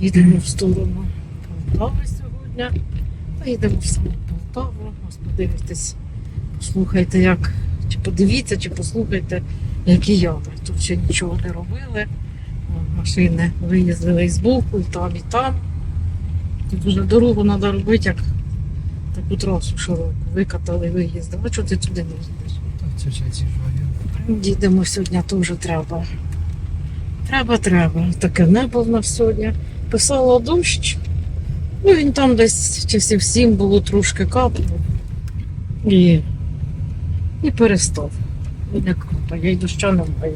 Їдемо в сторону Полтави сьогодні. Та їдемо в саму Полтаву. Ось подивитесь, послухайте, як, чи подивіться, чи послухайте, які ями. Тут ще нічого не робили. Машини виїздили і збоку, і там, і там. Тут вже дорогу треба робити, як таку трасу широку. Викатали, виїздили. А чого ти туди не їдеш? Це з'їжджаю. Сьогодні теж треба. Треба, треба. Таке небо в нас сьогодні. Писало дощ. Ну, він там десь часів сім було трошки капнув. І, і перестав. І не капає, і доща немає.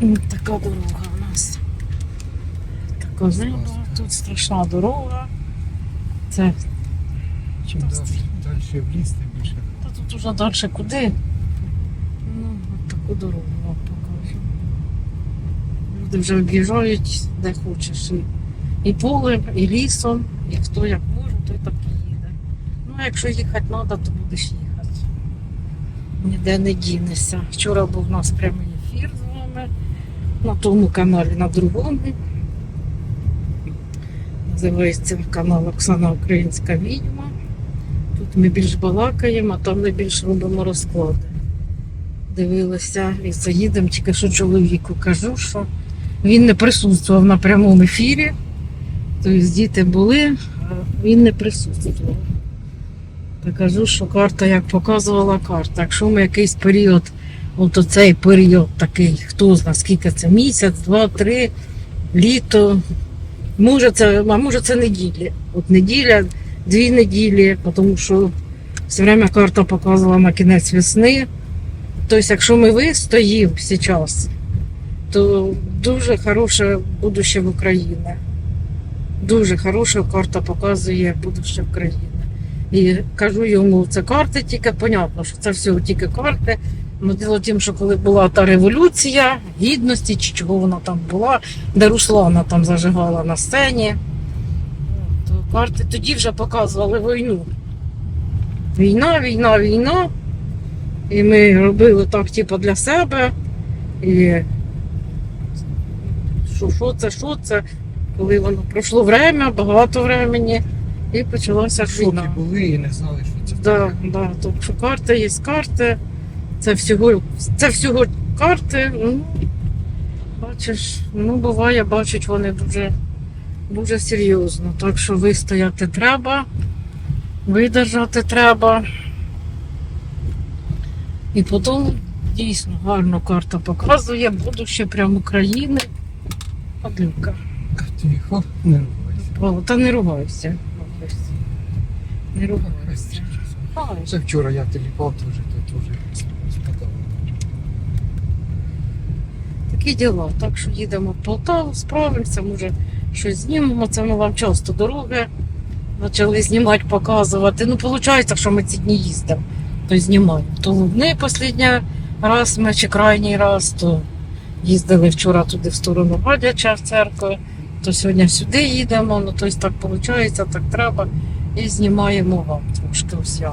Ось така дорога у нас. Така небо, тут страшна дорога. Це Чим далі в ліс, тим більше. Та тут уже далі куди? Ну, от таку дорогу вам покажу. Люди вже об'їжджають де хочеш. І, полем, і лісом, і хто як може, той так і їде. Ну, а якщо їхати треба, то будеш їхати. Ніде не дінешся. Вчора був у нас прямий ефір з вами на тому каналі, на другому. Називається канал Оксана Українська відьма. Тут ми більш балакаємо, а там ми робимо розклади. Дивилася і заїдемо, тільки що чоловіку кажу, що він не присутствував на прямому ефірі. Тобто діти були, а він не присутствував. Та кажу, що карта як показувала карта. Якщо ми якийсь період, от оцей період такий, хто знає, скільки це місяць, два, три, літо, може це, а може це неділі. От неділя, дві неділі, тому що все время карта показувала на кінець весни. Тобто, якщо ми вистоїмо зараз, то дуже хороше будуще в Україні. Дуже хороша карта показує будуще України. І кажу йому, це карти тільки, понятно, що це все тільки карти. Ну, діло в тім, що коли була та революція гідності, чи чого вона там була, де Руслана там зажигала на сцені, то карти тоді вже показували війну. Війна, війна, війна. І ми робили так, типу, для себе. І що, що це, що це, коли воно пройшло время, багато времени, і почалася Шоки війна. були і не знали, що це Да, да, тобто що карти є карти. Це всього, це всього карти. Ну, бачиш, ну буває, бачать вони дуже, дуже серйозно. Так що вистояти треба, видержати треба. І потім дійсно гарно карта показує будуще прямо України. Падлюка. Тихо, не рухайся. О, Та не ругайся. Не ругайся. Це вчора я теліпав, то вже тут вже спадало. Такі діла. Так що їдемо в Полтаву, справимося, може щось знімемо. Це ми вам часто дороги почали знімати, показувати. Ну, виходить, що ми ці дні їздимо, то знімаємо. То Лубни останній раз ми чи крайній раз, то їздили вчора туди в сторону Гадяча в церкву, то сьогодні сюди їдемо. Ну, тобто так виходить, так треба. І знімаємо вам трошки ось я.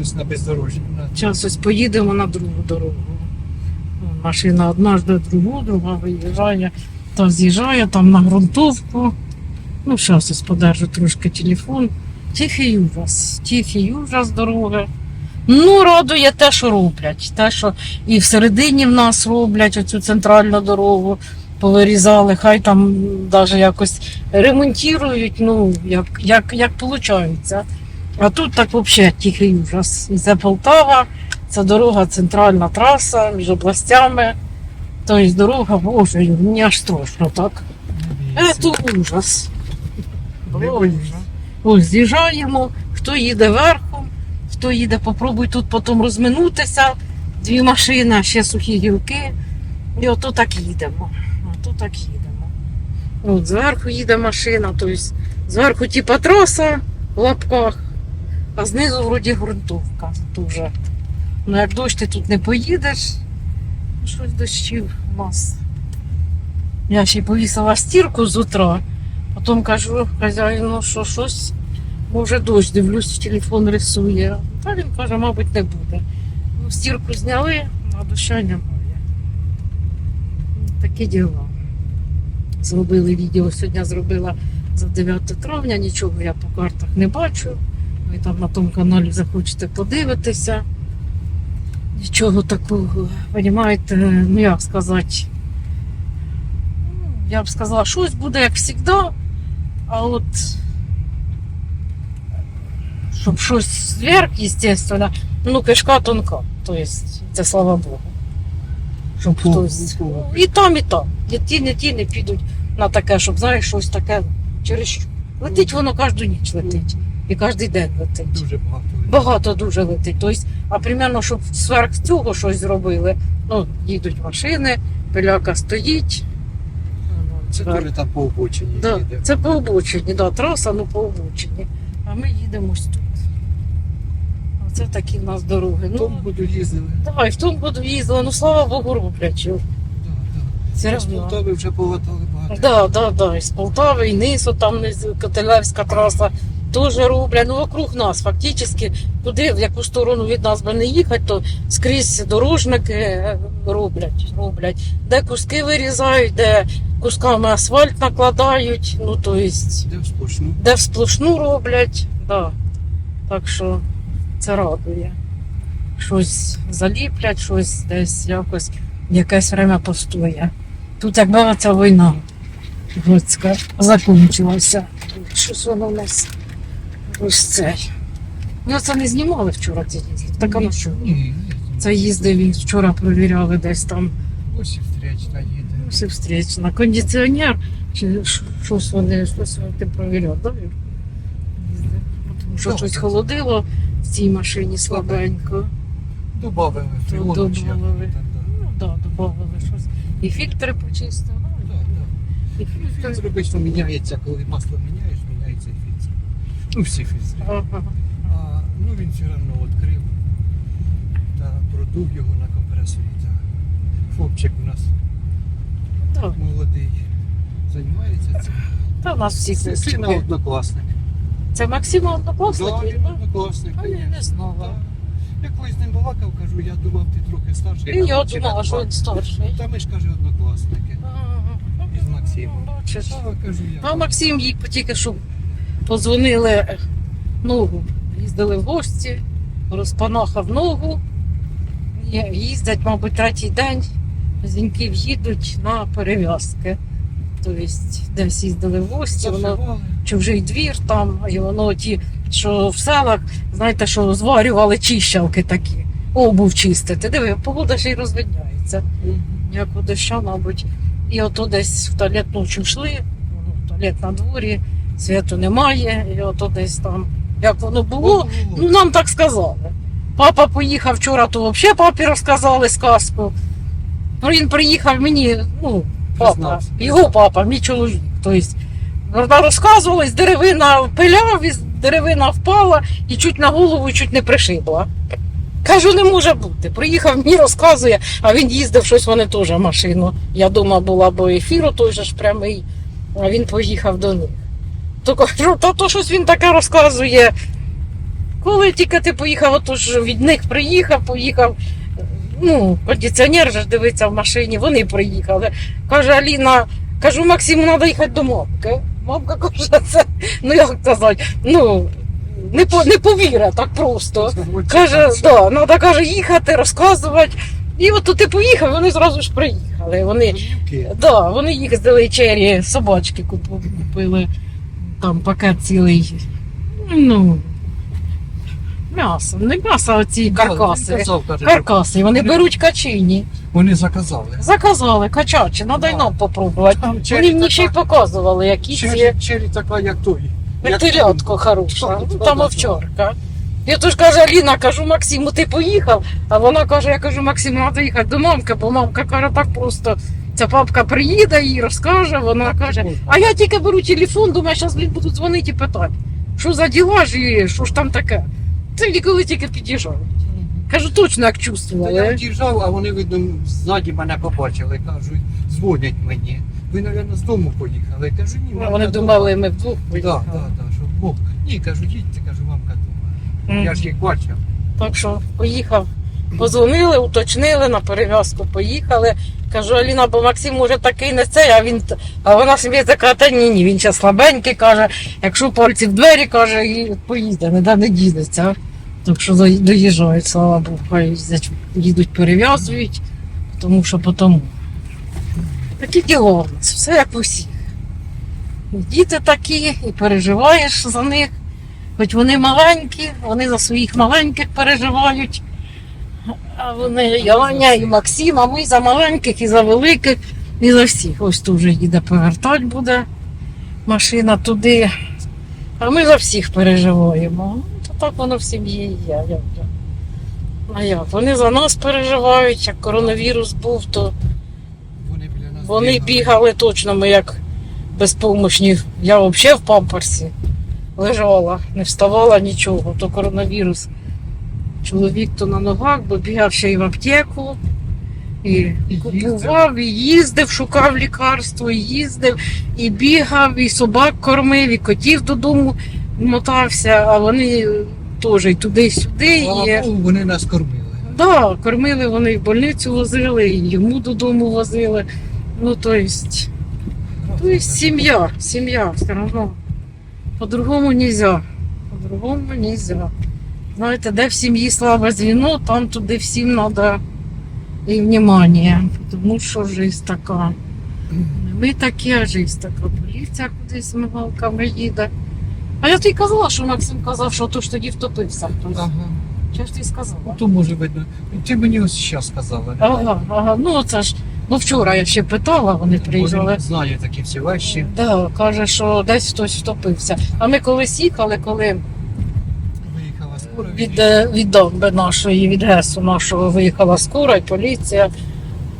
Ось на бездорожжі. Зараз ось поїдемо на другу дорогу. Машина одна жде другу, друга виїжджає, та з'їжджає там на ґрунтовку. Ну, зараз ось подержу трошки телефон. Тихий ужас, тихий ужас дороги. Ну, радує те, що роблять. Те, що і всередині в нас роблять оцю центральну дорогу, повирізали, хай там навіть якось ремонтують, ну, як, як, як виходить. А тут так взагалі тихий ужас. І це Полтава, це дорога, центральна траса між областями. Тобто дорога, боже, мені аж страшно так. Це ужас. Ось з'їжджаємо, хто їде верхом, хто їде, попробуй тут потім розминутися. Дві машини, ще сухі гілки. І ото так їдемо. Так їдемо. От зверху їде машина, тобто зверху типа траса в лапках, а знизу вроді ґрунтовка дуже. Ну як дощ ти тут не поїдеш, щось дощів у нас. Я ще й повісила стірку з утра. Потім кажу хазяїну, що щось, може дощ, дивлюсь, телефон рисує. Та він каже, мабуть, не буде. Ну, стірку зняли, а доща немає. Ну, Такі діла. Зробили відео. Сьогодні зробила за 9 травня, нічого я по картах не бачу. Ви там на тому каналі захочете подивитися. Нічого такого, розумієте, ну як сказати. ну, Я б сказала, щось буде як завжди, а от щоб щось зверх, естественно, ну кишка тонка. Тобто, це слава Богу. Щоб Ну, хтось. І там, і там. І ті, не ті не підуть на таке, щоб знаєш, щось таке через що. Летить воно кожну ніч летить. І кожен день летить. Дуже багато. Багато дуже летить. Тобто, а примерно, щоб зверх цього щось зробили, ну, їдуть машини, пиляка стоїть. Ну, Це зверх. дуже там по обочині Да, їде. це по обочині, да, траса, ну по обочині. А ми їдемо ось тут. Оце такі в нас дороги. В Ну, тому буду їздили. да, і в тому году їздила, ну слава Богу, роблять. да. З равно. Полтави вже полетали багато. Да, да, да. Із Полтави, і Нису, там низ- Котелевська траса теж роблять. Ну, вокруг нас, фактично, туди, в яку сторону від нас би не їхати, то скрізь дорожники е, роблять, роблять. Де куски вирізають, де кусками асфальт накладають, ну, то есть, Де сплошну. де всплошну роблять. Да. Так що це радує. Щось заліплять, щось десь якось якесь время постоє. Тут якби ця війна Готська закінчилася. Щось воно у нас ось цей. Ну це не знімали вчора ці їздив. Так воно що? Це їздив він вчора провіряли десь там Ось і встречна їде. все встречно. Кондиціонер чи щось вони щось вони ти провіряв, да? Їздив. Тому що щось холодило в цій машині слабенько. Добавили фреон чи як добавили. воно да. Ну так, да, додавали щось. І фільтри почистили. Ну, да. і фільтри. Фільтр обично міняється, коли масло міняєш, міняється і фільтр. Ну, всі фільтри. Ага. А, ну він все одно відкрив та продув його на компресорі. Та хлопчик у нас Так, молодий займається цим. та у нас всі сина хлопчики. Це Максима однокласник? Да, він, однокласник. А я не знала. Я колись з ним балакав, кажу, я думав, ти трохи старший. І я думала, що він старший. Та ми ж каже однокласники. Із Максимом. Бачиш. Та, кажу я. А Максим їй тільки що подзвонили ногу. Їздили в гості, розпанахав ногу. Їздять, мабуть, третій день. Зіньків їдуть на перев'язки. Тобто десь їздили в гості, воно чужий двір там, і воно ті, що в селах, знаєте, що зварювали чищалки такі. Обув чистити. Диви, погода ще й розвидняється. Ніякого доща, мабуть. І ото десь в туалет ночі йшли, ну, туалет на дворі, світу немає, і ото десь там, як воно було, ну нам так сказали. Папа поїхав вчора, то взагалі папі розказали сказку. Ну, він приїхав мені, ну, папа, його папа, мій чоловік. Тобто, вона розказувалась, деревина пиляв, і деревина впала і чуть на голову чуть не пришибла. Кажу, не може бути. Приїхав, мені розказує, а він їздив щось, вони теж машину. Я думала, була бо ефіру той же ж прямий, а він поїхав до них. То кажу, та то щось він таке розказує. Коли тільки ти поїхав, ото ж від них приїхав, поїхав. Ну, кондиціонер же ж дивиться в машині, вони приїхали. Каже Аліна, кажу, Максиму, треба їхати до мамки. Мамка каже, це, ну як сказати, ну, не, по, не повіре так просто. Каже, да, треба каже, їхати, розказувати. І от ти поїхав, вони зразу ж приїхали. Вони, да, вони їздили чері, собачки купили. Там пакет цілий. Ну, м'ясо. Не м'ясо, а ці каркаси. Каркаси. Вони беруть качині. Вони заказали. Заказали качачі, треба й нам попробувати. Там Вони мені ще й показували, які ці чері, чері така, як той. як хороша. Ну, там овчарка. Я тож каже, Аліна, кажу, Максиму, ти поїхав? А вона каже, я кажу, Максим, треба їхати до мамки, бо мамка каже, так просто. Ця папка приїде і розкаже, вона каже, а я тільки беру телефон, думаю, зараз буду дзвонити і питати, що за діла ж є, що ж там таке. Це ніколи тільки під'їжджав. Кажу, точно як Та я чувствувала. від'їжджав, а вони, видно, ззаді мене побачили. Кажуть, дзвонять мені. Ви, мабуть, з дому поїхали. Кажу, ні, мамка Вони думали, ми вдвох Так, поїхали. так, так, що Бог. Ні, кажу, їдьте, кажу, мамка дома. Я ж їх бачив. Так що поїхав. Позвонили, уточнили, на перев'язку поїхали. Кажу, Аліна, бо Максим може такий не цей, а він а вона собі така, та ні, ні, він ще слабенький, каже, якщо пальці в двері, каже, і поїде, ніде не дінеться. Так що доїжджають, слава Богу, хай їдуть, перев'язують, тому що потім. Такі діло в нас, все як в усіх. І Діти такі, і переживаєш за них. Хоч вони маленькі, вони за своїх маленьких переживають. А вони і Аня, і Максим, а ми за маленьких, і за великих, і за всіх. Ось тут вже їде повертати буде машина туди. А ми за всіх переживаємо. Так воно в сім'ї є. як же. А як? Вони за нас переживають, як коронавірус був, то Вони біля нас вони бігали точно, ми як безпомощні. Я взагалі в памперсі лежала, не вставала нічого, то коронавірус. Чоловік то на ногах, бо бігав ще й в аптеку, і І купував, і їздив, шукав лікарство, і їздив, і бігав, і собак кормив, і котів додому мотався, а вони теж і туди-сюди. І... Слава Богу, вони нас кормили. Да, кормили вони і в больницю возили, і йому додому возили. Ну, то есть, то есть сім'я, сім'я все одно. По-другому нельзя. По-другому нельзя. Знаєте, де в сім'ї слабе звіно, там туди всім треба і внимання. Тому що жизнь така. Не ми такі, а жизнь така. Поліція кудись з мигалками їде. А я тобі казала, що Максим казав, що то ж тоді втопився хтось. Ага. Чого ж ти сказала? Ну, то може видно. Ти мені ось зараз сказала. Ага, ага. Ну це ж. Ну вчора я ще питала, вони приїжджали. Вони знають такі всі вещі. Да, каже, що десь хтось втопився. А ми колись їхали, коли Виїхала скоро. від, е, від дамби нашої, від ГЕСу нашого виїхала скоро, і поліція,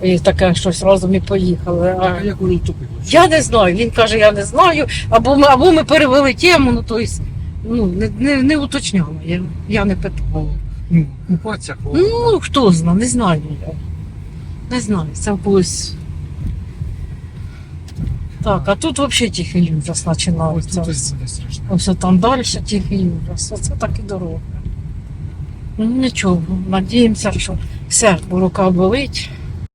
і таке щось разом і поїхали. А А як воно втопило? я не знаю. Він каже, я не знаю. Або ми, або ми перевели тему, ну тобто, ну, не, не, не уточняла. Я, я не питала. Ну, купатися. Ну, хто знає, не знаю я. Не знаю, це в когось. Так, а тут взагалі тихий ужас починається. ось. Ось там далі тихий ужас. Оце так і дорога. Ну нічого, надіємося, що все, рука болить.